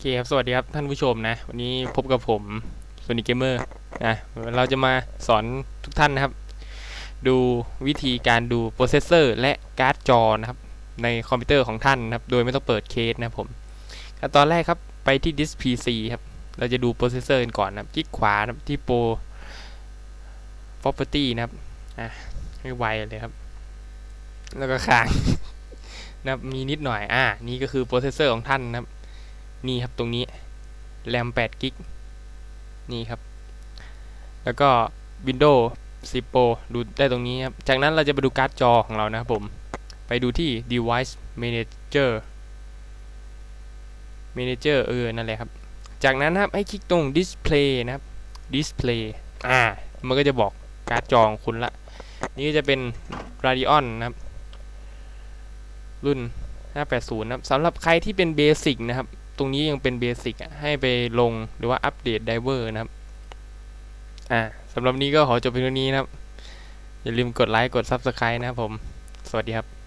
โอเคครับ สวัสดีครับท่านผู้ชมนะ วันนี้พบกับผม Sonic Gamer นะ เราจะมาสอนทุกท่านนะครับ ดูวิธีการดูโปรเซสเซอร์และการ์ดจอนะครับ ในคอมพิวเตอร์ของท่านนะครับ โดยไม่ต้องเปิดเคสนะผมตอนแรกครับไปที่ Disk PC ครับ เราจะดูโปรเซสเซอร์กันก่อนนะคลิกขวานะที่โปร property นะครับอะให้ไวเลยครับ แล้วก็ค้างนะมีนิดหน่อยอ่านี่ก็คือโปรเซสเซอร์ของท่านนะครับ นี่ครับตรงนี้แรม8กิกนี่ครับ แล้วก็ Windows 10 Pro ดูได้ตรงนี้ครับ จากนั้นเราจะไปดูการ์ดจอของเรานะครับผม ไปดูที่ Device Manager Manager เออ นั่นแหละครับ จากนั้นครับ ให้คลิกตรง Display นะครับ Display อ่า มันก็จะบอกการ์ดจอของคุณละ นี่ก็จะเป็น Radeon นะครับ รุ่น 580 นะครับสำหรับใครที่เป็นเบสิกนะครับ ตรงนี้ยังเป็นเบสิกอะให้ไปลงหรือว่าอัปเดตไดเวอร์นะครับอ่าสำหรับนี้ก็ขอจบเพียงเท่านี้นะครับ อย่าลืมกดไลค์กด Subscribe นะครับผม สวัสดีครับ